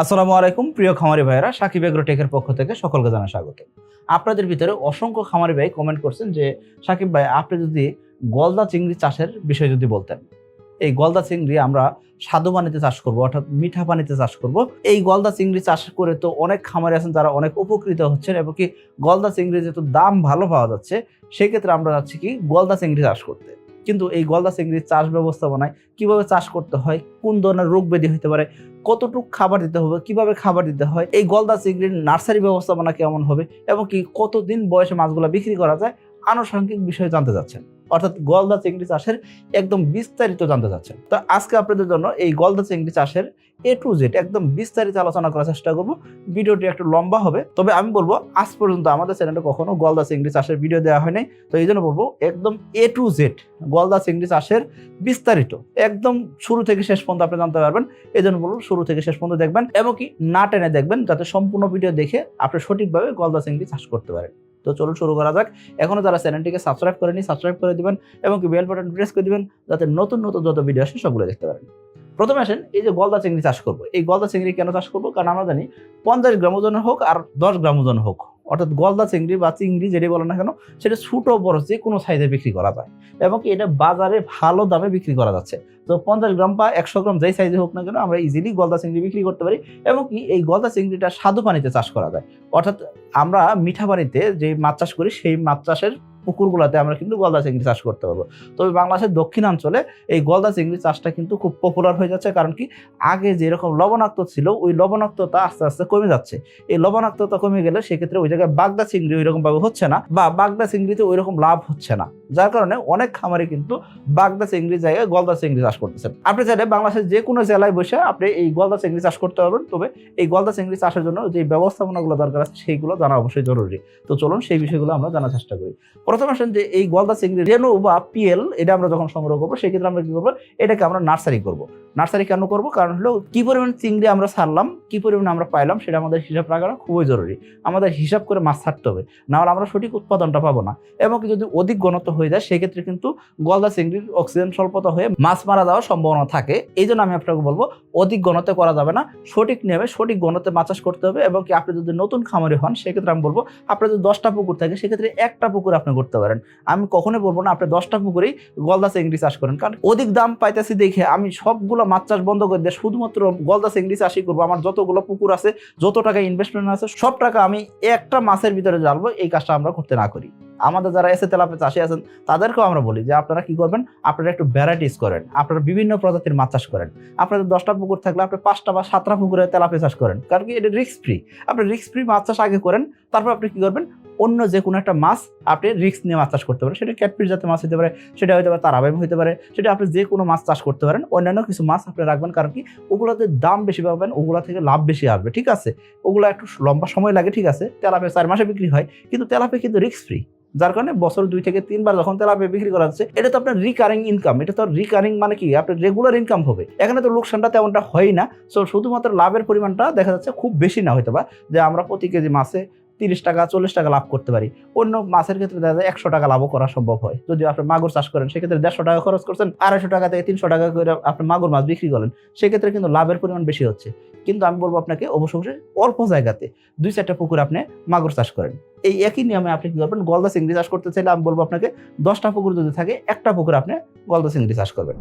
আসসালামু আলাইকুম, প্রিয় খামারি ভাইয়েরা, সাকিব এগ্রো টেকের পক্ষ থেকে সকলকে জানা স্বাগত। আপনাদের ভিতরে অসংখ্য খামারি ভাই কমেন্ট করছেন যে, সাকিব ভাই, আপনি যদি গলদা চিংড়ি চাষের বিষয়ে যদি বলতেন, এই গলদা চিংড়ি আমরা স্বাদু পানিতে চাষ করব, অর্থাৎ মিঠা পানিতে চাষ করব। এই গলদা চিংড়ি চাষ করে তো অনেক খামারি আছেন যারা অনেক উপকৃত হচ্ছেন, এবং কি গলদা চিংড়ি যেহেতু দাম ভালো পাওয়া যাচ্ছে, সেক্ষেত্রে আমরা যাচ্ছি কি গলদা চিংড়ি চাষ করতে। কিন্তু এই গলদা চিংড়ির চাষ ব্যবস্থাপনায় কীভাবে চাষ করতে হয়, কোন ধরনের রোগ ব্যাধি হতে পারে, কতটুকু খাবার দিতে হবে, কীভাবে খাবার দিতে হয়, এই গলদা চিংড়ির নার্সারি ব্যবস্থাপনা কেমন হবে এবং কি কতদিন বয়সে মাছগুলো বিক্রি করা যায়, আনুষঙ্গিক বিষয়ে জানতে যাচ্ছেন অর্থাৎ গলদা চিংড়ি চাষের একদম বিস্তারিত জানতে যাচ্ছেন তো আজকে আপনাদের জন্য এই গলদা চিংড়ি চাষের এ টু জেড একদম বিস্তারিত আলোচনা করার চেষ্টা করব। ভিডিওটি একটু লম্বা হবে। তবে আমি বলব, আজ পর্যন্ত আমাদের চ্যানেলে কখনো গলদা চিংড়ি চাষের ভিডিও দেওয়া হয় নাই তো এই জন্য বলব, একদম এ টু জেড গলদা চিংড়ি চাষের বিস্তারিত, একদম শুরু থেকে শেষ পর্যন্ত আপনি জানতে পারবেন। এই জন্য বলব, শুরু থেকে শেষ পর্যন্ত দেখবেন এবং কি না টেনে দেখবেন, যাতে সম্পূর্ণ ভিডিও দেখে আপনি সঠিকভাবে গলদা চিংড়ি চাষ করতে পারেন। তো চলুন শুরু করা যাক। এখনও যারা চ্যানেলটিকে সাবস্ক্রাইব করেনি সাবস্ক্রাইব করে দিবেন এবং বেল বাটন প্রেস করে দিবেন যাতে নতুন নতুন যত ভিডিও আসে সবগুলো দেখতে পারেন। প্রথমে আসেন, এই যে গলদা চিংড়ি চাষ করব। এই গলদা চিংড়ি কেন চাষ করব? কারণ আমরা জানি পঞ্চাশ গ্রাম ওজন হোক আর দশ গ্রাম ওজন হোক। অর্থাৎ গলদা চিংড়ি বা চিংড়ি যেটি বলো না কেন, সেটা ছোটো বড়, যে কোনো সাইজে বিক্রি করা যায়। এবং এটা বাজারে ভালো দামে বিক্রি করা যাচ্ছে। তো পঞ্চাশ গ্রাম বা একশো গ্রাম যেই সাইজে হোক না কেন, আমরা ইজিলি গলদা চিংড়ি বিক্রি করতে পারি এবং কি এই গলদা চিংড়িটা স্বাদু পানিতে চাষ করা যায়। অর্থাৎ আমরা মিঠা পানিতে যে মাছ চাষ করি, সেই মাছ চাষের পুকুরগুলোতে আমরা কিন্তু গলদা চিংড়ি চাষ করতে পারব। তবে বাংলাদেশের দক্ষিণাঞ্চলে এই গলদা চিংড়ি চাষটা কিন্তু খুব পপুলার হয়ে যাচ্ছে কারণ কি আগে যেরকম লবণাক্ত ছিল, ওই লবণাক্ততা আস্তে আস্তে কমে যাচ্ছে। এই লবণাক্ততা কমে গেলে সেক্ষেত্রে ওই জায়গায় বাগদা চিংড়ি ওই রকম ভাবে হচ্ছে না বা বাগদা চিংড়িতে ওই রকম লাভ হচ্ছে না। যার কারণে অনেক খামারে কিন্তু বাগদা চিংড়ি জায়গায় গলদা চিংড়ি চাষ করতেছেন আপনি চাইলে বাংলাদেশের যে কোনো জেলায় বসে আপনি এই গলদা চিংড়ি চাষ করতে পারবেন, তবে এই গলদা চিংড়ি চাষের জন্য যে ব্যবস্থাপনাগুলো দরকার আছে, সেইগুলো জানা অবশ্যই জরুরি। তো চলুন সেই বিষয়গুলো আমরা জানার চেষ্টা করি। প্রথমে আসেন যে এই গলদা চিংড়ি রেনু বা পিএল, এটা আমরা যখন সংগ্রহ করব, সেক্ষেত্রে আমরা কি করব? এটাকে আমরা নার্সারি করব। নার্সারি কেন করব? কারণ হলো, কি পরিমাণ চিংড়ি আমরা ছাড়লাম, কি পরিমাণ আমরা পাইলাম, সেটা আমাদের হিসাব রাখাটা খুবই জরুরি। আমাদের হিসাব করে মাছ ছাড়তে হবে, নাহলে আমরা সঠিক উৎপাদনটা পাবো না। এবং যদি অধিক ঘনত্ব হয়ে যায়, সেক্ষেত্রে কিন্তু গলদা চিংড়ির অক্সিজেন স্বল্পতা হয়ে মাছ মারা যাওয়ার সম্ভাবনা থাকে। এই জন্য আমি আপনাকে বলব, অধিক ঘনত্বে করা যাবে না। সঠিক নিয়মে সঠিক ঘনত্বে মাছ চাষ করতে হবে এবং কি আপনি যদি নতুন খামারি হন, সেক্ষেত্রে আমি বলব, আপনার যদি দশটা পুকুর থাকে, সেক্ষেত্রে একটা পুকুর আপনি করতে পারেন। আমি কখনোই বলব না, আপনি দশটা পুকুরেই গলদা চিংড়ি চাষ করেন। কারণ অধিক দাম পাইতেছি দেখে আমি সবগুলো মাছ চাষ বন্ধ করে দিয়ে শুধুমাত্র গলদা চিংড়ি চাষই করব। আমার যতগুলো পুকুর আছে, যত টাকা ইনভেস্টমেন্ট আছে, সব টাকা আমি একটা মাছের ভিতরে জ্বালবো এই কাজটা আমরা করতে না করি। আমাদের যারা এসে তেলাপে চাষি আছেন, তাদেরকেও আমরা বলি যে আপনারা কি করবেন? আপনারা একটু ভ্যারাইটিস করেন। আপনারা বিভিন্ন প্রজাতির মাছ চাষ করেন। আপনাদের দশটা পুকুর থাকলে আপনি পাঁচটা বা সাতটা পুকুরে তেলাপে চাষ করেন। কারণ কি এটা রিস্ক ফ্রি আপনি রিস্ক ফ্রি মাছ চাষ আগে করেন, তারপর আপনি কি করবেন? অন্য যে কোনো একটা মাছ আপনি রিস্ক নিয়ে মাছ চাষ করতে পারেন। সেটা ক্যাটফিস জাতীয় মাছ হতে পারে, সেটা হতে পারে তারাবাইম হতে পারে, সেটা আপনি যে কোনো মাছ চাষ করতে পারেন। অন্যান্য কিছু মাছ আপনি রাখবেন কারণ কি, ওগুলোতে দাম বেশি পাবেন, ওগুলো থেকে লাভ বেশি আসবে, ঠিক আছে? ওগুলো একটু লম্বা সময় লাগে, ঠিক আছে? তেলাপে চার মাসে বিক্রি হয়, কিন্তু তেলাপে কিন্তু রিস্ক ফ্রি যার কারণে বছর দুই থেকে তিনবার যখন তেলাপে বিক্রি করা হচ্ছে, এটা তো আপনার রিকারিং ইনকাম এটা তো রিকারিং মানে কি, আপনার রেগুলার ইনকাম হবে। এখানে তো লোকসানটা তেমনটা হয় না। সো শুধুমাত্র লাভের পরিমাণটা দেখা যাচ্ছে খুব বেশি না হয়তো বা যে আমরা প্রতি কেজি মাছে তিরিশ টাকা, চল্লিশ টাকা লাভ করতে পারি। অন্য মাছের ক্ষেত্রে দেখা যায় একশো টাকা লাভও করা সম্ভব হয়। যদি আপনি মাগুর চাষ করেন, সেক্ষেত্রে দেড়শো টাকা খরচ করছেন, আড়াইশো টাকা থেকে তিনশো টাকা করে আপনি মাগুর মাছ বিক্রি করেন সেক্ষেত্রে কিন্তু লাভের পরিমাণ বেশি হচ্ছে। কিন্তু আমি বলব আপনাকে অবশ্য অবশ্যই অল্প জায়গাতে দুই চারটা পুকুর আপনি মাগুর চাষ করেন। এই একই নিয়মে আপনি কি করবেন? গলদা চিংড়ি চাষ করতে চাইলে আমি বলব আপনাকে দশটা পুকুর যদি থাকে, একটা পুকুর আপনি গলদা চিংড়ি চাষ করবেন।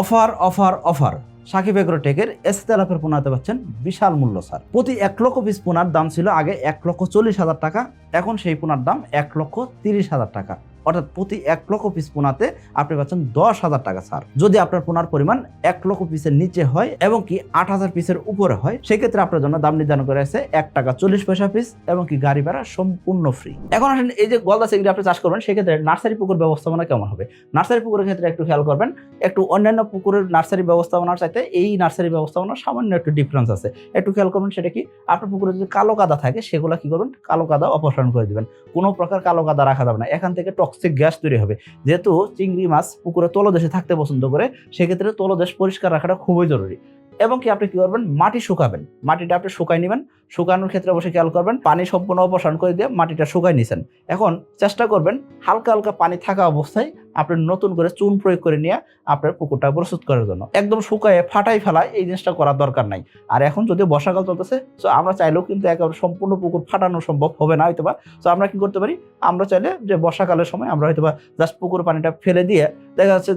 Offer offer offer. Sakib agro টেকের এসতেলাপের পোনাতে পাচ্ছেন বিশাল মূল্য, স্যার। প্রতি এক লক্ষ পিস পোনার দাম ছিল আগে এক লক্ষ চল্লিশ হাজার টাকা, এখন সেই পোনার দাম এক লক্ষ তিরিশ হাজার টাকা। অর্থাৎ প্রতি এক লক্ষ পিস পোনাতে আপনি পাচ্ছেন দশ হাজার টাকা ছাড় যদি আপনার পোনার পরিমাণ এক লক্ষ পিসের নিচে হয় এবং কি আট হাজার পিসের উপরে হয়, সেক্ষেত্রে আপনার জন্য দাম নির্ধারণ করে আছে এক টাকা চল্লিশ পয়সা পিস এবং কি গাড়ি ভাড়া সম্পূর্ণ ফ্রি এখন আসেন এই যে গলদা চিংড়ি আপনি চাষ করবেন, সেক্ষেত্রে নার্সারি পুকুর ব্যবস্থাপনা কেমন হবে? নার্সারি পুকুরের ক্ষেত্রে একটু খেয়াল করবেন, একটু অন্যান্য পুকুরের নার্সারি ব্যবস্থাপনার চাইতে এই নার্সারি ব্যবস্থাপনার সামান্য একটু ডিফারেন্স আছে। একটু খেয়াল করবেন সেটা কি আপনার পুকুরে যদি কালো কাদা থাকে, সেগুলো কি করবেন? কালো কাদা অপসারণ করে দিবেন। কোনো প্রকার কালো কাদা রাখা যাবে না। এখান থেকে টক্সিক গ্যাস তৈরি হবে। যেহেতু চিংড়ি মাছ পুকুরে তলদেশে থাকতে পছন্দ করে, সেক্ষেত্রে তলদেশ পরিষ্কার রাখাটা খুবই জরুরি। এবং কি আপনি কি করবেন? মাটি শুকাবেন। মাটিটা আপনি শুকাই নেবেন। শুকানোর ক্ষেত্রে অবশ্যই খেয়াল করবেন। পানি সম্পূর্ণ অপসারণ করে দিয়ে মাটিটা শুকাই নিছেন। এখন চেষ্টা করবেন হালকা হালকা পানি থাকা অবস্থায় আপনি নতুন করে চুন প্রয়োগ করে নিয়ে আপনার পুকুরটা প্রস্তুত করার জন্য। একদম শুকায় ফাটাই ফেলা এই জিনিসটা করার দরকার নাই। আর এখন যদি বর্ষাকাল চলতেছে তো আমরা চাইলেও কিন্তু একেবারে সম্পূর্ণ পুকুর ফাটানো সম্ভব হবে না হয়তো বা তো আমরা কি করতে পারি? আমরা চাইলে যে বর্ষাকালের সময় আমরা হয়তো বা জাস্ট পুকুর পানিটা ফেলে দিয়ে দেখা যাচ্ছে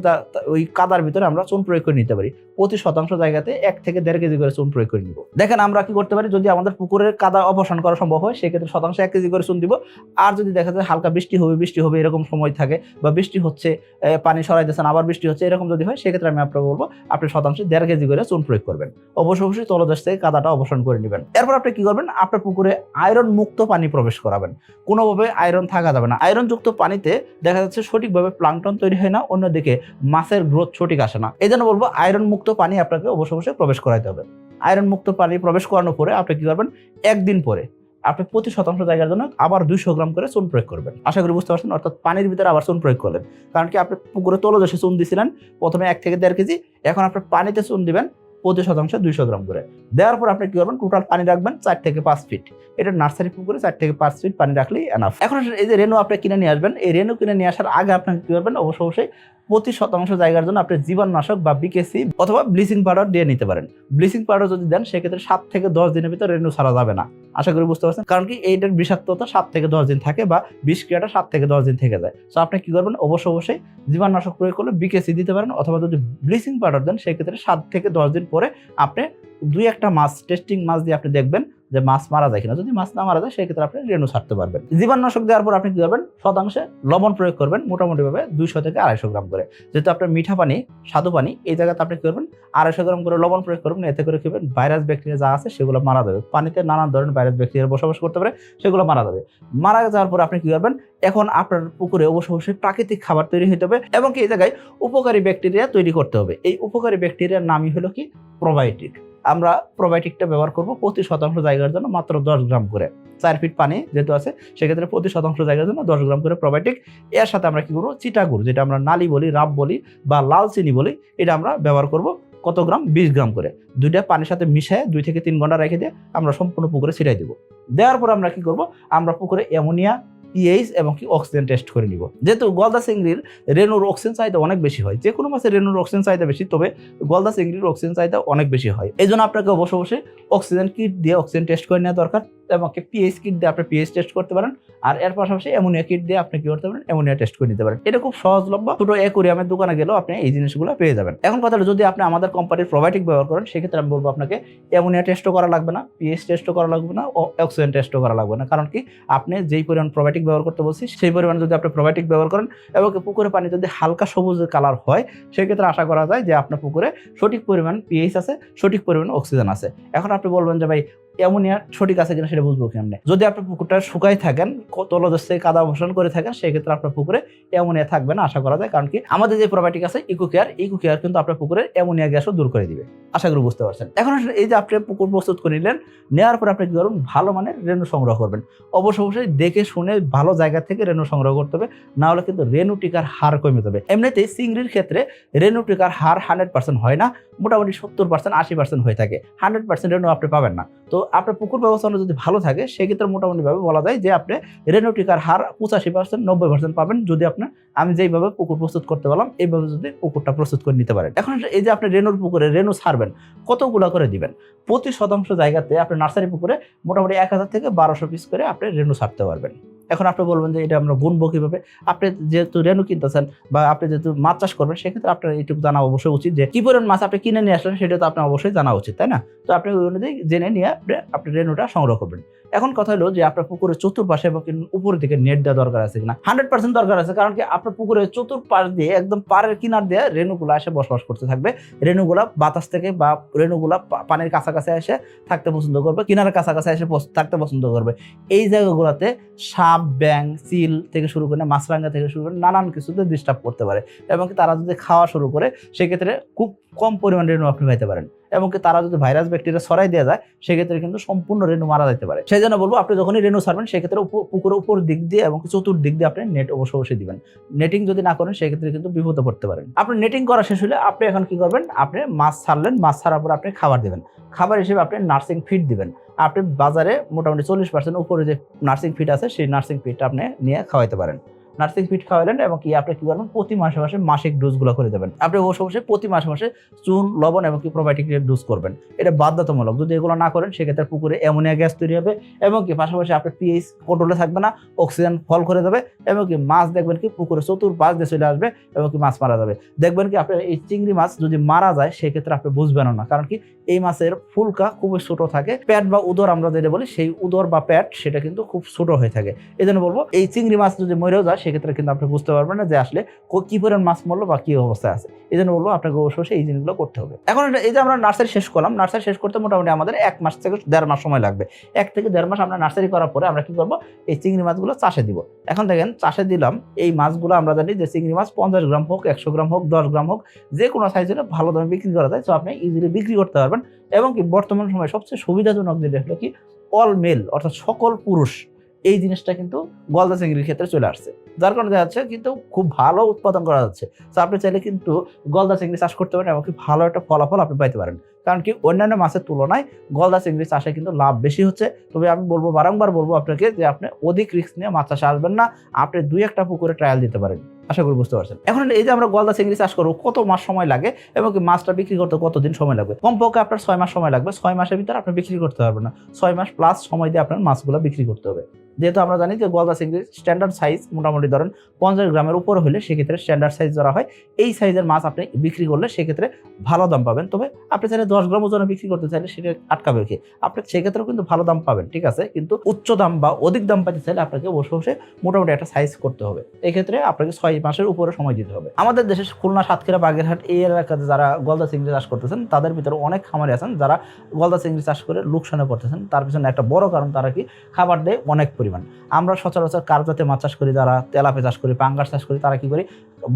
ওই কাদার ভিতরে আমরা চুন প্রয়োগ করে নিতে পারি। প্রতি শতাংশ জায়গাতে এক থেকে দেড় কেজি করে চুন প্রয়োগ করে নিব। দেখেন আমরা কি করতে পারি? যদি আমাদের পুকুরের কাদা অপসারণ করা সম্ভব হয়, সেক্ষেত্রে শতাংশ এক কেজি করে চুন দিব। আর যদি দেখা যায় হালকা বৃষ্টি হবে বৃষ্টি হবে, এরকম সময় থাকে বা বৃষ্টি হচ্ছে পানি সরাই দিচ্ছেন আবার বৃষ্টি হচ্ছে, এরকম যদি হয়, সেক্ষেত্রে আমি আপনাকে বলব, আপনি শতাংশে দেড় কেজি করে চুন প্রয়োগ করবেন। অবশ্য অবশ্যই তলদেশ থেকে কাদাটা অবসান করে নেবেন। এরপর আপনি কি করবেন? আপনার পুকুরে আয়রন মুক্ত পানি প্রবেশ করাবেন। কোনোভাবে আয়রন থাকা যাবে না। আয়রন যুক্ত পানিতে দেখা যাচ্ছে সঠিকভাবে প্লাংটন তৈরি হয় না, অন্যদিকে মাছের গ্রোথ সঠিক আসে না। এই জন্য বলব আয়রন মুক্ত পানি আপনাকে অবশ্যই অবশ্যই প্রবেশ করাইতে হবে। আয়রন মুক্ত পানি প্রবেশ করানোর পরে আপনি কি করবেন? একদিন পরে আপনি প্রতি শতাংশ জায়গার জন্য আবার দুইশো গ্রাম করে চুন প্রয়োগ করবেন। আশা করি বুঝতে পারছেন? অর্থাৎ পানির ভিতরে আবার চুন প্রয়োগ করলেন। কারণ কি আপনি পুকুরে তলদেশে চুন দিয়েছিলেন প্রথমে এক থেকে দেড় কেজি, এখন আপনি পানিতে চুন দিবেন প্রতি শতাংশ, দুইশো গ্রাম করে। দেওয়ার পর আপনি কি করবেন? টোটাল পানি রাখবেন চার থেকে পাঁচ ফিট এটা নার্সারি পুকুরে চার থেকে পাঁচ ফিট পানি রাখলেই এনাফ এখন এই যে রেনু আপনি কিনে নিয়ে আসবেন, এই রেনু কিনে নিয়ে আসার আগে আপনাকে কি করবেন? অবশ্য অবশ্যই প্রতি শতাংশ জায়গার জন্য আপনি জীবাণনাশক বা বিকেসি অথবা ব্লিচিং পাউডার দিয়ে নিতে পারেন। ব্লিচিং পাউডার যদি দেন, সেক্ষেত্রে সাত থেকে দশ দিনের ভিতরে রেনু ছাড়া যাবে না। আশা করি বুঝতে পারছেন। কারণ কি, এইটার বিষাক্ততা সাত থেকে দশ দিন থাকে বা বিষক্রিয়াটা সাত থেকে দশ দিন থেকে যায়। সো আপনি কি করবেন? অবশ্যই অবশ্যই জীবাণুনাশক প্রয়োগ করলে বিকেসি দিতে পারেন অথবা যদি ব্লিচিং পাউডার দেন, সেক্ষেত্রে সাত থেকে দশ দিন পরে আপনি দুই একটা মাছ টেস্টিং মাছ দিয়ে আপনি দেখবেন যে মাছ মারা যায় কিনা, যদি মাছ না মারা যায়, সেক্ষেত্রে আপনি রেণু ছাড়তে পারবেন। জীবাণুনাশক দেওয়ার পর আপনি কি করবেন? শতাংশে লবণ প্রয়োগ করবেন মোটামুটি ভাবে দুইশো থেকে আড়াইশো গ্রাম করে। যেহেতু আপনার মিঠা পানি, স্বাদু পানি, এই জায়গাতে আপনি কি করবেন? আড়াইশো গ্রাম করে লবণ প্রয়োগ করবেন, এতে করে কি ভাইরাস ব্যাকটেরিয়া যা আছে, সেগুলো মারা যাবে। পানিতে নানান ধরনের ভাইরাস ব্যাকটেরিয়া বসবাস করতে পারে, সেগুলো মারা যাবে। মারা যাওয়ার পর আপনি কি করবেন? এখন আপনার পুকুরে অবশ্যই অবশ্যই প্রাকৃতিক খাবার তৈরি হতে হবে, এবং এই জায়গায় উপকারী ব্যাকটেরিয়া তৈরি করতে হবে। এই উপকারী ব্যাকটেরিয়ার নামই হলো কি? প্রোবায়োটিক আমরা প্রোবায়োটিকটা ব্যবহার করব প্রতি শতাংশ জায়গার জন্য মাত্র দশ গ্রাম করে। চার ফিট পানি যেহেতু আছে, সেক্ষেত্রে প্রতি শতাংশ জায়গার জন্য দশ গ্রাম করে প্রোবায়োটিক এর সাথে আমরা কি করব? চিটাগুড়, যেটা আমরা নালি বলি, রাব বলি বা লাল চিনি বলি, এটা আমরা ব্যবহার করব কত গ্রাম? বিশ গ্রাম করে। দুইটা পানির সাথে মিশিয়ে দুই থেকে তিন ঘণ্টা রেখে দিয়ে আমরা সম্পূর্ণ পুকুরে ছিটাই দিব। দেওয়ার পর আমরা কি করব? আমরা পুকুরে অ্যামোনিয়া পিএইচ এবং কি অক্সিজেন টেস্ট করে নিব। যেহেতু গলদা চিংড়ির রেনুর অক্সিজেন চাহিদা অনেক বেশি হয়, যে কোনো মাসে রেনুর অক্সিজেন চাহিদা বেশি, তবে গলদা চিংড়ির অক্সিজেন চাহিদা অনেক বেশি হয়। এই জন্য আপনাকে বসে বসে অক্সিজেন কিট দিয়ে অক্সিজেন টেস্ট করে নেওয়া দরকার এবং পিএইচ কিট দিয়ে আপনি পিএইচ টেস্ট করতে পারেন। আর এর পাশাপাশি অ্যামোনিয়া কিট দিয়ে আপনি কি করতে পারেন? অ্যামোনিয়া টেস্ট করে নিতে পারেন। এটা খুব সহজলভ্য ছোট অ্যাকোরিয়ামের দোকানে গেলেও আপনি এই জিনিসগুলো পেয়ে যাবেন। এখন কথা হলো, যদি আপনি আমাদের কোম্পানির প্রোবায়োটিক ব্যবহার করেন, সেক্ষেত্রে আমি বলব আপনাকে অ্যামোনিয়া টেস্টও করা লাগবে না পিএইচ টেস্টও করা লাগবে না, ও অক্সিজেন টেস্টও করা লাগবে না। কারণ কি? আপনি যেই পরিমাণ প্রোবায়োটিক ব্যবহার করতে বলছি, সেই পরিমাণে যদি আপনি প্রোবায়োটিক ব্যবহার করেন এবং পুকুরে পানি যদি হালকা সবুজ কালার হয়, সেক্ষেত্রে আশা করা যায় যে আপনার পুকুরে সঠিক পরিমাণ পিএইচ আছে, সঠিক পরিমাণ অক্সিজেন আছে। এখন আপনি বলবেন যে, ভাই অ্যামোনিয়া সঠিক আছে কিনা সেটা বুঝব কেমনে। যদি আপনার পুকুরটা শুকাই থাকেন তলদেশ থেকে কাদা বসান করে থাকেন, সেক্ষেত্রে আপনার পুকুরে অ্যামোনিয়া থাকবে না, আশা করা যায়। কারণ কি, আমাদের যে প্রোবায়োটিক আছে ইকো কেয়ার ইকো কেয়ার কিন্তু আপনার পুকুরে অ্যামোনিয়া গ্যাসও দূর করে দিবে। আশা করি বুঝতে পারছেন। এখন এই যে আপনি পুকুর প্রস্তুত করে নিলেন নেওয়ার পর আপনি কি করবেন ভালো মানের রেণু সংগ্রহ করবেন। অবশ্য অবশ্যই দেখে শুনে ভালো জায়গা থেকে রেণু সংগ্রহ করতে হবে না হলে কিন্তু রেণু টিকার হার কমে যাবে। এমনিতেই চিংড়ির ক্ষেত্রে রেণু টিকার হার হান্ড্রেড পার্সেন্ট হয় না, মোটামুটি সত্তর পার্সেন্ট আশি পার্সেন্ট হয়ে থাকে। হান্ড্রেড পার্সেন্ট রেণু আপনি পাবেন না। তো আপনার পুকুর ব্যবস্থাপনা যদি ভালো থাকে, সেক্ষেত্রে মোটামুটিভাবে বলা যায় যে আপনি রেনোটিকার টিকার হার পঁচাশি পার্সেন্ট নব্বই পার্সেন্ট পাবেন যদি আপনার আমি যেইভাবে পুকুর প্রস্তুত করতে পারলাম এইভাবে যদি পুকুরটা প্রস্তুত করে নিতে পারেন। এখন এই যে আপনি রেনুর পুকুরে রেনু সারবেন কতগুলো করে দিবেন? প্রতি শতাংশ জায়গাতে আপনি নার্সারি পুকুরে মোটামুটি এক হাজার থেকে বারোশো পিস করে আপনি রেনু সারতে পারবেন। এখন আপনি বলবেন যে এটা আমরা গুনবো কীভাবে? আপনি যেহেতু রেনু কিনতেছেন বা আপনি যেহেতু মাছ চাষ করবেন, সেক্ষেত্রে আপনার এইটুকু জানা অবশ্যই উচিত যে কি পরিমাণ মাছ আপনি কিনে নিয়ে আসলেন, সেটা তো আপনার অবশ্যই জানা উচিত, তাই না? তো আপনি ওই অনুযায়ী জেনে নিয়ে আপনি রেণুটা সংগ্রহ করবেন। এখন কথা হলো যে আপনার পুকুরের চতুর্পাশে এবং উপরের দিকে নেট দেওয়া দরকার আছে কিনা? হান্ড্রেড পার্সেন্ট দরকার আছে, কারণ কি আপনার পুকুরের চতুর্পাশ দিয়ে, একদম পাড়ের কিনার দিয়ে রেণুগুলো এসে বসবাস করতে থাকবে। রেণুগুলা বাতাস থেকে বা রেণুগুলা পানির কাছাকাছি এসে থাকতে পছন্দ করবে, কিনারের কাছাকাছি এসে থাকতে পছন্দ করবে। এই জায়গাগুলোতে সাপ ব্যাং চিল থেকে শুরু করে মাছরাঙ্গা থেকে শুরু করে নানান কিছুতে ডিস্টার্ব করতে পারে। এবং তারা যদি খাওয়া শুরু করে, সেক্ষেত্রে খুব কম পরিমাণ রেণু আপনি পাইতে পারেন। এবং কি তারা যদি ভাইরাস ব্যাকটেরিয়া ছড়াই দেওয়া যায়, সেক্ষেত্রে কিন্তু সম্পূর্ণ রেণু মারা যেতে পারে। সেই জন্য বলব, আপনি যখনই রেণু ছাড়বেন, সেক্ষেত্রে পুকুরের উপর দিক দিয়ে এবং চতুর্দিক দিয়ে আপনি নেট অবশ্যই অবশ্যই দিবেন। নেটিং যদি না করেন, সেক্ষেত্রে কিন্তু বিপদে পড়তে পারেন। আপনি নেটিং করা শেষ হলে আপনি এখন কি করবেন? আপনি মাছ ছাড়লেন, মাছ ছাড়ার পর আপনি খাবার দিবেন। খাবার হিসেবে আপনি নার্সিং ফিড দিবেন। আপনি বাজারে মোটামুটি চল্লিশ পার্সেন্ট উপরে যে নার্সিং ফিড আছে, সেই নার্সিং ফিডটা আপনি নিয়ে খাওয়াইতে পারেন। নার্সিং ফিট খাওয়ালেন এবং কি আপনি কি করবেন? প্রতি মাসে মাসে মাসিক ডোজগুলো করে দেবেন। আপনি অবশ্য অবশ্যই প্রতি মাসে মাসে চুন, লবণ এবং কি প্রোবায়োটিক ডোজ করবেন। এটা বাধ্যতামূলক। যদি এগুলো না করেন, সেক্ষেত্রে পুকুরে অ্যামোনিয়া গ্যাস তৈরি হবে এবং কি পাশাপাশি আপনার পিএইচ কন্ট্রোলে থাকবে না অক্সিজেন ফল করে দেবে এবং কি মাছ দেখবেন কি পুকুরে চতুর পাঁচ দিয়ে চলে আসবে এবং কি মাছ মারা যাবে। দেখবেন কি আপনার এই চিংড়ি মাছ যদি মারা যায়, সেক্ষেত্রে আপনি বুঝবেন না। কারণ কি এই মাছের ফুলকা খুবই ছোট থাকে। প্যাট বা উদর আমরা যেটা বলি, সেই উদর বা প্যাট সেটা কিন্তু খুব ছোট হয়ে থাকে। এই জন্য বলব, এই চিংড়ি মাছ যদি মরেও যায় সেক্ষেত্রে কিন্তু আপনি বুঝতে পারবেন না যে আসলে কো- পরিমাণ মাছ মরলো বা কি অবস্থায় আছে। এই জন্য বলব আপনাকে অবশ্যই এই জিনিসগুলো করতে হবে। এখন এই যে আমরা নার্সারি শেষ করলাম, নার্সারি শেষ করতে মোটামুটি আমাদের এক মাস থেকে দেড় মাস সময় লাগবে। এক থেকে দেড় মাস আমরা নার্সারি করার পরে আমরা কি করব? এই চিংড়ি মাছগুলো চাষে দিব। এখন দেখেন চাষে দিলাম, এই মাছগুলো আমরা জানি যে চিংড়ি মাছ পঞ্চাশ গ্রাম হোক, একশো গ্রাম হোক, দশ গ্রাম হোক, যে কোনো সাইজের ভালো দামে বিক্রি করা যায়। তো আপনি ইজিলি বিক্রি করতে পারবেন। এবং কি বর্তমান সময়ে সবচেয়ে সুবিধাজনক যেটা হলো কি অল মেল অর্থাৎ সকল পুরুষ, এই জিনিসটা কিন্তু গলদা চিংড়ির ক্ষেত্রে চলে আসছে। যার কারণে দেখা যাচ্ছে কিন্তু খুব ভালো উৎপাদন করা যাচ্ছে। তো আপনি চাইলে কিন্তু গলদা চিংড়ি চাষ করতে পারেন এবং কি ভালো একটা ফলাফল আপনি পাইতে পারেন। কারণ কি অন্যান্য মাছের তুলনায় গলদা চিংড়ি চাষে কিন্তু লাভ বেশি হচ্ছে। তবে আমি বলব, বারংবার বলব আপনাকে যে আপনি অধিক রিস্ক নিয়ে মাছ চাষে আসবেন না। আপনি দুই একটা পুকুরে ট্রায়াল দিতে পারেন। আশা করি বুঝতে পারছেন। এখন এই যে আমরা গলদা চিংড়ি চাষ করব, কত মাস সময় লাগে এবং মাছটা বিক্রি করতে কতদিন সময় লাগবে? কমপক্ষে আপনার ছয় মাস সময় লাগবে। ছয় মাসের ভিতরে আপনি বিক্রি করতে পারবেন না। ছয় মাস প্লাস সময় দিয়ে আপনার মাছগুলো বিক্রি করতে হবে। যেহেতু আমরা জানি যে গলদা চিংড়ির স্ট্যান্ডার্ড সাইজ মোটামুটি ধরেন পঞ্চাশ গ্রামের উপরে হলে সেক্ষেত্রে স্ট্যান্ডার্ড সাইজ ধরা হয়, এই সাইজের মাছ আপনি বিক্রি করলে সেক্ষেত্রে ভালো দাম পাবেন। তবে আপনি চাইলে দশ গ্রাম ওজনে বিক্রি করতে চাইলে সেটা আটকাবে কি? আপনি সেক্ষেত্রেও কিন্তু ভালো দাম পাবেন, ঠিক আছে? কিন্তু উচ্চ দাম বা অধিক দাম পাইতে চাইলে আপনাকে বসে বসে মোটামুটি একটা সাইজ করতে হবে। এক্ষেত্রে আপনাকে ছয় মাসের উপরে সময় দিতে হবে। আমাদের দেশে খুলনা, সাতক্ষীরা, বাগেরহাট এই এলাকাতে যারা গলদা চিংড়ি চাষ করতেছেন, তাদের ভিতরে অনেক খামারি আছেন যারা গলদা চিংড়ি চাষ করে লোকসানে পড়তেছেন। তার পিছনে একটা বড় কারণ, তারা কি খাবার দেয় অনেক পরিমাণ। আমরা সচরাচর কার্জাতে মাছ চাষ করি, যারা তেলাপে চাষ করি, পাঙ্গাস চাষ করি, তারা কি করি?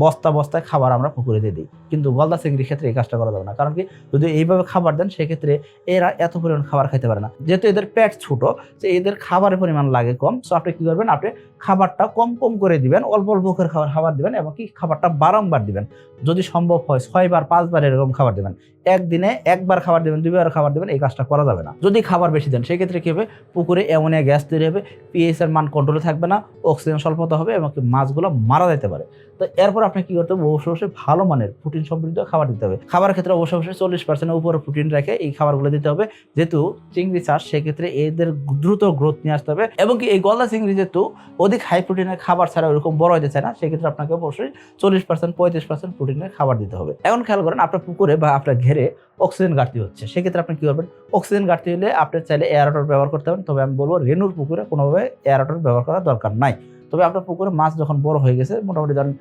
বস্তা বস্তায় খাবার আমরা পুকুরে দিয়ে দিই। কিন্তু গলদা চিংড়ির ক্ষেত্রে এই কাজটা করা যাবে না। কারণ কি? যদি এইভাবে খাবার দেন, সেক্ষেত্রে এরা এত পরিমাণ খাবার খাইতে পারে না। যেহেতু এদের পেট ছোট যে এদের খাবারের পরিমাণ লাগে কম। সো আপনি কি করবেন? আপনি খাবারটা কম কম করে দিবেন, অল্প অল্প করে খাবার খাবার দিবেন এবং কি? খাবারটা বারংবার দিবেন। যদি সম্ভব হয়, ছয়বার, পাঁচবার এরকম খাবার দেবেন। একদিনে একবার খাবার দেবেন, দুইবার খাবার দেবেন, এই কাজটা করা যাবে না। যদি খাবার বেশি দেন, সেক্ষেত্রে কী হবে? পুকুরে অ্যামোনিয়া গ্যাস তৈরি হবে পিএইচ এর মান কন্ট্রোলে থাকবে না অক্সিজেন স্বল্পতা হবে এবং মাছগুলো মারা যেতে পারে। তো এরপর আপনি কি করতে হবে? অবশ্যই অবশ্যই ভালো মানের প্রোটিন সমৃদ্ধ খাবার দিতে হবে। খাবার ক্ষেত্রে অবশ্যই অবশ্যই চল্লিশ পার্সেন্টের উপরে প্রোটিন রেখে এই খাবারগুলো দিতে হবে। যেহেতু চিংড়ি চাষ, সেক্ষেত্রে এদের দ্রুত গ্রোথ নিয়ে আসতে হবে এবং কি এই গলদা চিংড়ি যেহেতু অধিক হাই প্রোটিনের খাবার ছাড়া ওরকম বড় হতে চায় না, সেক্ষেত্রে আপনাকে অবশ্যই চল্লিশ পার্সেন্ট পঁয়ত্রিশ পার্সেন্ট প্রোটিনের খাবার দিতে হবে। এখন খেয়াল করেন, আপনার পুকুরে বা আপনার ঘেরে অক্সিজেন ঘাটতি হচ্ছে। সেক্ষেত্রে আপনি কি করবেন? অক্সিজেন ঘাটতি হলে আপনি চাইলে এয়ারটর ব্যবহার করতে পারেন। তবে আমি বলব রেনুর পুকুরে কোনোভাবে এয়ারটর ব্যবহার করার দরকার নাই। তবে আপনার পুকুরে মাছ যখন বড় হয়ে গেছে, মোটামুটি ধরেন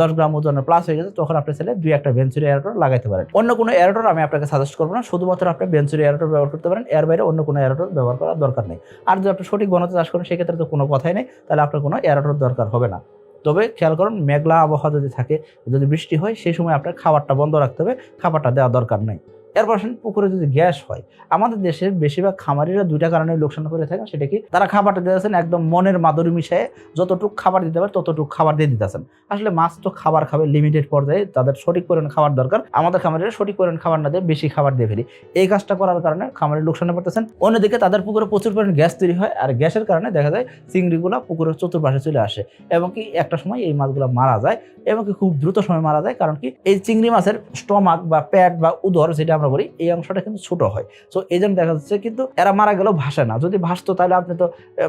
দশ গ্রাম ওজনের প্লাস হয়ে গেছে, তখন আপনি চাইলে দুই একটা ভেঞ্চুরি এয়ারটর লাগাইতে পারেন। অন্য কোনো এয়ারটর আমি আপনাকে সাজেস্ট করব না, শুধুমাত্র আপনি ভেঞ্চুরি এয়ারটর ব্যবহার করতে পারেন, এর বাইরে অন্য কোনো এয়ারটর ব্যবহার করার দরকার নেই। আর যদি আপনি সঠিক গণতে চাষ করেন, সেক্ষেত্রে তো কোনো কথাই নেই, তাহলে আপনার কোনো এয়ারটর দরকার হবে না। তবে খেয়াল করুন, মেঘলা আবহাওয়া যদি থাকে, যদি বৃষ্টি হয়, সেই সময় আপনার খাবারটা বন্ধ রাখতে হবে, খাবারটা দেওয়া দরকার নেই। এরপর আসেন, পুকুরে যদি গ্যাস হয়, আমাদের দেশের বেশিরভাগ খামারিরা দুইটা কারণে লোকসান করে থাকে সেটা কি? তারা খাবারটা দিতেছেন একদম মনের মাধুরী মিশিয়ে, যতটুকু খাবার দিতে পারে ততটুকু খাবার দিয়ে দিতেছেন আসলে মাছ তো খাবার খাবে লিমিটেড পর্যায়ে, তাদের সঠিক পরিমাণ খাবার দরকার। আমাদের খামারিরা সঠিক পরিমাণ খাবার না দিয়ে বেশি খাবার দিয়ে ফেলি। এই কাজটা করার কারণে খামারের লোকসানে পড়তেছেন। অন্যদিকে তাদের পুকুরে প্রচুর পরিমাণ গ্যাস তৈরি হয়, আর গ্যাসের কারণে দেখা যায় চিংড়িগুলো পুকুরের চতুর্পাশে চলে আসে। এবং কি একটা সময় এই মাছগুলো মারা যায় এবং খুব দ্রুত সময় মারা যায়, কারণ কি এই চিংড়ি মাছের স্টমাক বা প্যাট বা উদর যেটা আমরা বলি, এই অংশটা কিন্তু ছোট হয়। সো এই জন্য দেখা যাচ্ছে কিন্তু এরা মারা গেলেও ভাসে না। যদি ভাসতো তাহলে আপনি তো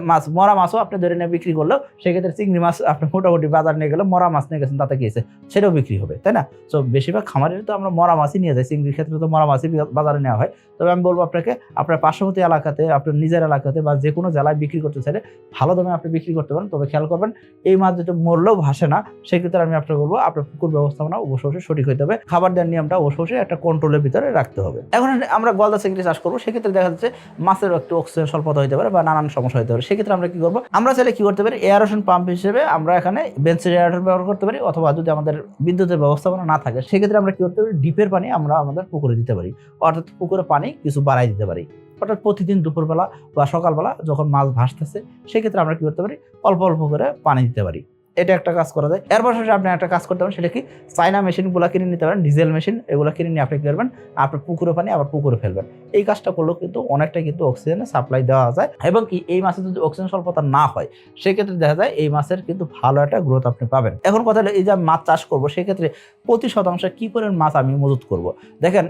মাছ, মরা মাছও আপনি ধরে নিয়ে বিক্রি করলেও সেক্ষেত্রে চিংড়ি মাছ আপনি মোটামুটি বাজার নিয়ে গেলে মরা মাছ নিয়ে গেছেন, তাতে গিয়েছে সেটাও বিক্রি হবে, তাই না? সো বেশিরভাগ খামারের তো আমরা মরা মাছই নিয়ে যাই, চিংড়ির ক্ষেত্রে তো মরা মাছই বাজারে নেওয়া হয়। তবে আমি বলব আপনাকে, আপনার পার্শ্ববর্তী এলাকাতে, আপনার নিজের এলাকাতে বা যে কোনো জেলায় বিক্রি করতে চাইলে ভালো দামে আপনি বিক্রি করতে পারেন। তবে খেয়াল করবেন, এই মাছ যেটা মরলেও ভাসে না, সেক্ষেত্রে আমি আপনাকে বলব, আপনার পুকুর ব্যবস্থাপনা অবশ্যই অবশ্যই সঠিক হতে হবে। খাবার দেওয়ার নিয়মটা অবশ্যই অবশ্যই একটা কন্ট্রোলের ভিতরে রাখতে হবে। এখন আমরা গলদা চিংড়ি চাষ করব, সেক্ষেত্রে দেখা যাচ্ছে মাছের একটু অক্সিজেন স্বল্পতা হতে পারে বা নানান সমস্যা হতে পারে। সেক্ষেত্রে আমরা কি করব, আমরা চাইলে কি করতে পারি এয়ারেশন পাম্প হিসেবে আমরা এখানে বেঞ্চের এয়ারেটর ব্যবহার করতে পারি, অথবা যদি আমাদের বিদ্যুতের ব্যবস্থাপনা না থাকে, সেক্ষেত্রে আমরা কি করতে পারি, ডিপের পানি আমরা আমাদের পুকুরে দিতে পারি। অর্থাৎ পুকুরে পানি কিছু বাড়াই দিতে পারি। অর্থাৎ প্রতিদিন দুপুরবেলা বা সকালবেলা যখন মাছ ভাসতেছে, সেক্ষেত্রে আমরা কি করতে পারি, অল্প অল্প করে পানি দিতে পারি। এটা একটা কাজ করা যায়। এর পাশাপাশি আপনি একটা কাজ করতে পারেন, সেটা কি? চাইনা মেশিনগুলো কিনে নিতে পারেন, ডিজেল মেশিন, এগুলো কিনে নিয়ে আপনি কি করবেন? আপনার পুকুরে পানি আবার পুকুরে ফেলবেন। এই কাজটা করলেও কিন্তু অনেকটা কিন্তু অক্সিজেনের সাপ্লাই দেওয়া যায় এবং কি এই মাছে যদি অক্সিজেন স্বল্পতা না হয়, সেক্ষেত্রে দেখা যায় এই মাছের কিন্তু ভালো একটা গ্রোথ আপনি পাবেন। এখন কথা হলো, এই যে মাছ চাষ করব, সেক্ষেত্রে প্রতি শতাংশে কি পরিমাণ মাছ আমি মজুত করব? দেখেন,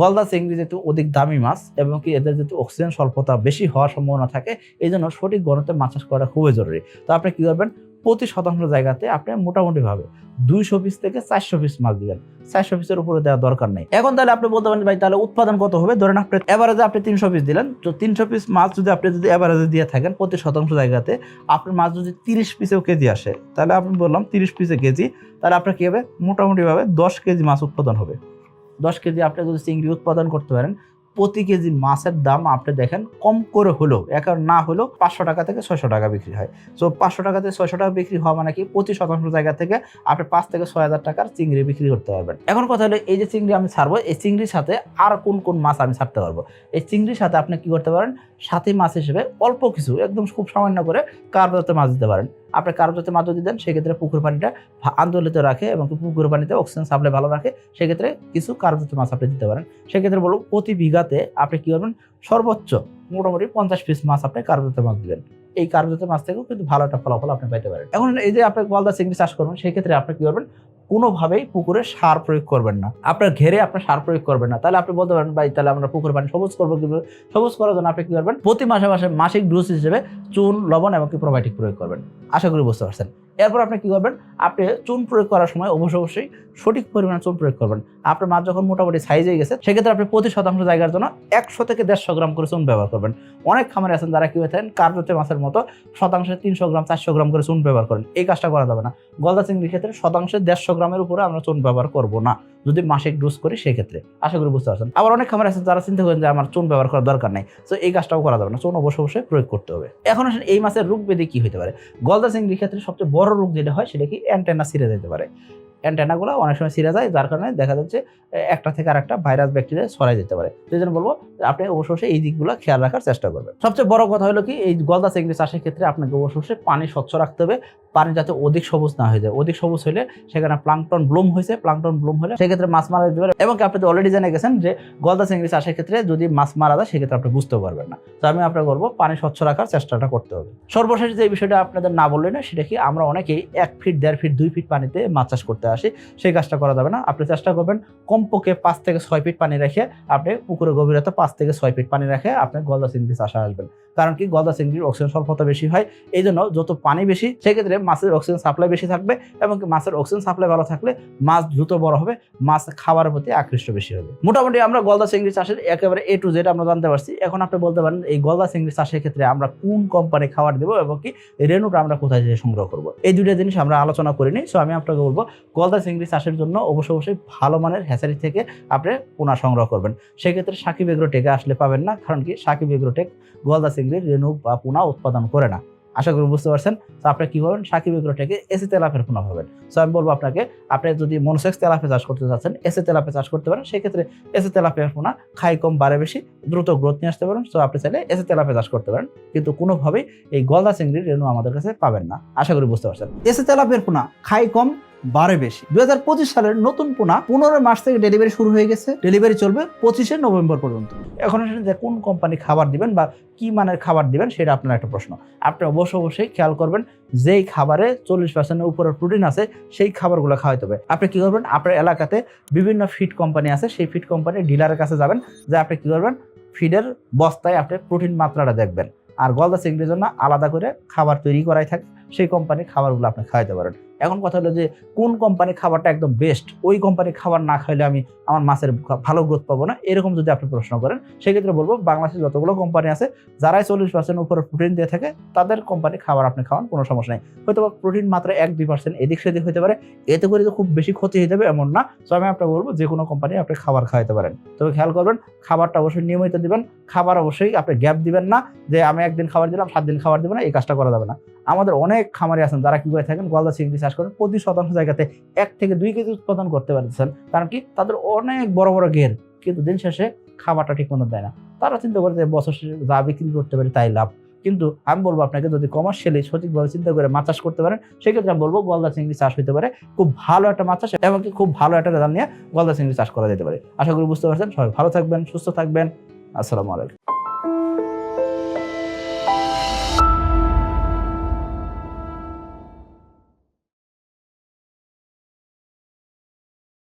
গলদা চিংড়ি যেহেতু অধিক দামি মাছ এবং কি এদের যেহেতু অক্সিজেন স্বল্পতা বেশি হওয়ার সম্ভাবনা থাকে এই জন্য সঠিক গণতে মাছ চাষ করা খুবই জরুরি। তো আপনি কী করবেন? প্রতি শতাংশ জায়গাতে আপনি মোটামুটিভাবে দুইশো পিস থেকে চারশো পিস মাছ দিবেন। চারশো পিসের উপরে দেওয়া দরকার নেই। এখন তাহলে আপনি বলতে পারেন, ভাই, তাহলে উৎপাদন কত হবে? ধরেন আপনি এভারেজে আপনি তিনশো পিস দিলেন। তো তিনশো পিস মাছ যদি আপনি যদি এভারেজে দিয়ে থাকেন প্রতি শতাংশ জায়গাতে, আপনার মাছ যদি তিরিশ পিসেও কেজি আসে, তাহলে আপনি বললাম তিরিশ পিসে কেজি, তাহলে আপনার কী হবে? মোটামুটিভাবে দশ কেজি মাছ উৎপাদন হবে। দশ কেজি আপনি যদি চিংড়ি উৎপাদন করতে পারেন প্রতি কেজি মাছের দাম আপনি দেখেন কম করে হলেও এখন না হলেও পাঁচশো টাকা থেকে ছয়শো টাকা বিক্রি হয়। সো পাঁচশো টাকা থেকে ছয়শো টাকা বিক্রি হওয়া মানে কি? প্রতি শতাংশ জায়গা থেকে আপনি পাঁচ থেকে ছয় হাজার টাকার চিংড়ি বিক্রি করতে পারবেন। এখন কথা হলো, এই যে চিংড়ি আমি ছাড়বো, এই চিংড়ির সাথে আর কোন কোন মাছ আমি ছাড়তে পারব? এই চিংড়ির সাথে আপনি কি করতে পারেন? সাথে মাছ হিসেবে অল্প কিছু, একদম খুব সামান্য করে কার্বোজাতে মাছ দিতে পারেন। আপনি কার্বোজাতে মাছ যদি দেন, সেক্ষেত্রে পুকুর পানিটা আন্দোলিত রাখে এবং পুকুর পানিতে অক্সিজেন সাপ্লাই ভালো রাখে। সেক্ষেত্রে কিছু কারও যাতে মাছ আপনি দিতে পারেন। সেক্ষেত্রে বলুন, প্রতি বিঘাতে আপনি কী করবেন? সর্বোচ্চ মোটামুটি পঞ্চাশ পিস মাছ আপনি কারও যাতে মাছ দেবেন। এই কার্বোজাত মাছ থেকেও কিন্তু ভালো একটা ফলাফল আপনি পাইতে পারেন। এখন এই যে আপনি গলদা চিংড়ি চাষ করবেন, সেক্ষেত্রে আপনি কী করবেন? কোনোভাবেই পুকুরে সার প্রয়োগ করবেন না। আপনার ঘেরে আপনার সার প্রয়োগ করবেন না। তাহলে আপনি বলতে পারেন, ভাই, তাহলে আমরা পুকুর পানি সবুজ করব সবুজ করার জন্য আপনি কী করবেন? প্রতি মাসে মাসে মাসিক ডোজ হিসেবে চুন, লবণ এবং কি প্রোবায়োটিক প্রয়োগ করবেন। আশা করি বুঝতে পারছেন। এরপর আপনি কি করবেন? আপনি চুন প্রয়োগ করার সময় অবশ্যই অবশ্যই সঠিক পরিমাণে চুন প্রয়োগ করবেন। আপনার মাছ যখন মোটামুটি সাইজে গেছে, সেক্ষেত্রে আপনি প্রতি শতাংশ জায়গার জন্য একশো থেকে দেড়শো গ্রাম করে চুন ব্যবহার করবেন। অনেক খামারে আছেন যারা কি হয়ে থাকেন, কার্যতে মাছের মতো শতাংশে তিনশো গ্রাম, চারশো গ্রাম করে চুন ব্যবহার করেন। এই কাজটা করা যাবে না। গলদা চিংড়ির ক্ষেত্রে শতাংশে দেড়শো গ্রামের উপরে আমরা চুন ব্যবহার করব না। যদি মাসিক ডোজ করি, সেক্ষেত্রে। আশা করি বুঝতে পারছেন। আবার অনেক খামার আছেন যারা চিন্তা করেন যে আমার চুন ব্যবহার করার দরকার নেই। তো এই কাজটাও করা যাবে না। চুন অবশ্যই অবশ্যই প্রয়োগ করতে হবে। এখন আসেন এই মাছের রোগ ব্যাধি কি হতে পারে? গলদা চিংড়ির ক্ষেত্রে সবচেয়ে বড় রোগ যেটা হয় সেটা কি অ্যান্টেনা ছিঁড়ে যেতে পারে। অ্যান্টেনাগুলো অনেক সময় ছিঁড়ে যায়, যার কারণে দেখা যাচ্ছে একটা থেকে আরেকটা ভাইরাস, ব্যাকটেরিয়া ছড়াই যেতে পারে। সেই জন্য বলব, আপনি অবশ্যই এই দিকগুলো খেয়াল রাখার চেষ্টা করবেন। সবচেয়ে বড় কথা হলো কি, এই গলদা চিংড়ি চাষের ক্ষেত্রে আপনাকে অবশ্যই পানি স্বচ্ছ রাখতে হবে, পানি যাতে অধিক সবুজ না হয়ে যায়। অধিক সবুজ হলে সেখানে প্লাংটন ব্লুম হয়েছে, প্লাংটন ব্লুম হলে সেক্ষেত্রে মাছ মারা যেতে পারে। এবং আপনি অলরেডি জেনে গেছেন যে, গলদা চিংড়ি চাষের ক্ষেত্রে যদি মাছ মারা যায়, সেক্ষেত্রে আপনি বুঝতেও পারবেন না। তো আমি আপনাকে বলব, পানি স্বচ্ছ রাখার চেষ্টাটা করতে হবে। সর্বশেষ যে বিষয়টা আপনাদের না বললেন না সেটা কি আমরা অনেকেই এক ফিট দেড় ফিট দুই ফিট পানিতে মাছ চাষ করতে আসি, সেই কাজটা করা যাবে না। আপনি চেষ্টা করবেন কমপক্ষে পাঁচ থেকে ছয় ফিট পানি রেখে আপনি পুকুরের গভীরতা পাঁচ থেকে ছয় ফিট পানি রেখে আপনি গলদা চিংড়ি চাষে আসবেন। কারণ কি? গলদা চিংড়ির অক্সিজেন স্বল্পতা বেশি হয় এই জন্য যত পানি বেশি, সেক্ষেত্রে মাছের অক্সিজেন সাপ্লাই বেশি থাকবে এবং মাছের অক্সিজেন সাপ্লাই ভালো থাকলে মাছ দ্রুত বড় হবে, মাছ খাবারের প্রতি আকৃষ্ট বেশি হবে। মোটামুটি আমরা গলদা চিংড়ি চাষের একেবারে এ টু জেড আমরা জানতে পারছি। এখন আপনি বলতে পারেন, এই গলদা চিংড়ি চাষের ক্ষেত্রে আমরা কোন কোম্পানি খাবার দেবো এবং কি রেনুটা আমরা কোথায় যেয়ে সংগ্রহ করব? এই দুইটা জিনিস আমরা আলোচনা করিনি সো আমি আপনাকে বলব গলদা চিংড়ি চাষের জন্য অবশ্য অবশ্যই ভালো মানের হ্যাচারি থেকে আপনি পোনা সংগ্রহ করবেন। সেক্ষেত্রে সাকিব এগ্রোটেকে আসলে পাবেন না, কারণ কি সাকিব এগ্রোটেক গলদা চিংড়ির রেনু বা পোনা উৎপাদন করে না। আশা করি বুঝতে পারছেন? তো আপনি কি করবেন সাকিব এগ্রোটেকে এসি তেলাপের পোনা পাবেন। সো আমি বলব আপনাকে, আপনি যদি মনোসেক্স তেলাপে চাষ করতে চাচ্ছেন, এসি তেলাপে চাষ করতে পারেন। সেক্ষেত্রে এসি তেলাপের পোনা খাই কম, বাড়ে বেশি, দ্রুত গ্রোথ নিয়ে আসতে পারেন। সো আপনি চাইলে এসি তেলাপে চাষ করতে পারেন। কিন্তু কোনোভাবেই এই গলদা চিংড়ির রেনু আমাদের কাছে পাবেন না। আশা করি বুঝতে পারছেন? এসে তেলাপের পোনা খাই কম বাড়ে বেশি। দু হাজার পঁচিশ সালের নতুন পোনা পনেরো মাস থেকে ডেলিভারি শুরু হয়ে গেছে। ডেলিভারি চলবে পঁচিশে নভেম্বর পর্যন্ত। এখন যে কোন কোম্পানি খাবার দিবেন বা কি মানের খাবার দিবেন সেটা আপনার একটা প্রশ্ন। আপনি অবশ্য অবশ্যই খেয়াল করবেন, যেই খাবারে চল্লিশ পার্সেন্টের উপরে প্রোটিন আছে, সেই খাবারগুলো খাওয়াইতে হবে। আপনি কী করবেন? আপনার এলাকাতে বিভিন্ন ফিড কোম্পানি আছে, সেই ফিড কোম্পানির ডিলারের কাছে যাবেন, যে আপনি কী করবেন? ফিডের বস্তায় আপনি প্রোটিন মাত্রাটা দেখবেন। আর গলদা চিংড়ির জন্য আলাদা করে খাবার তৈরি করাই থাকে, সেই কোম্পানির খাবারগুলো আপনি খাওয়াইতে পারেন। এখন কথা হলো যে, কোন কোম্পানির খাবারটা একদম বেস্ট ওই কোম্পানির খাবার না খাইলে আমি আমার মাছের ভালো গ্রোথ পাবো না? এরকম যদি আপনি প্রশ্ন করেন, সেক্ষেত্রে বলব বাংলাদেশে যতগুলো কোম্পানি আছে, যারাই চল্লিশ পার্সেন্ট উপরে প্রোটিন দিয়ে থাকে, তাদের কোম্পানি খাবার আপনি খাওয়ান, কোনো সমস্যা নেই। হয়তো প্রোটিন মাত্রা এক, দুই পার্সেন্ট এদিক সেদিক হতে পারে, এতে করে তো খুব বেশি ক্ষতি হয়ে যাবে এমন না। তো আমি আপনাকে বলব যে, কোনো কোম্পানি আপনি খাবার খাওয়াতে পারেন। তবে খেয়াল করবেন, খাবারটা অবশ্যই নিয়মিত দিবেন, খাবার অবশ্যই আপনি গ্যাপ দিবেন না, যে আমি একদিন খাবার দিলাম, সাত দিন খাবার দেবো না, এই কাজটা করা যাবে না। আমাদের অনেক খামারি আছেন, যারা কি করে থাকেন গলদা চিংড়ি চাষ করেন প্রতি শতাংশ জায়গাতে এক থেকে দুই কেজি উৎপাদন করতে পারতেছেন। কারণ কি? তাদের অনেক বড় বড় ঘের কিন্তু দিন শেষে খাবারটা ঠিক মতো দেয় না। তারা চিন্তা করে যে বছর শেষে যা বিক্রি করতে পারে তাই লাভ। কিন্তু আমি বলব আপনাকে, যদি কমার্শিয়ালি সঠিকভাবে চিন্তা করে মাছ চাষ করতে পারেন, সেক্ষেত্রে আমি বলব গলদা চিংড়ি চাষ হতে পারে। খুব ভালো একটা মাছ চাষ এবং খুব ভালো একটা রেজাল্ট নিয়ে গলদা চিংড়ি চাষ করা যেতে পারে। আশা করি বুঝতে পারছেন। সবাই ভালো থাকবেন, সুস্থ থাকবেন। আসসালামু আলাইকুম।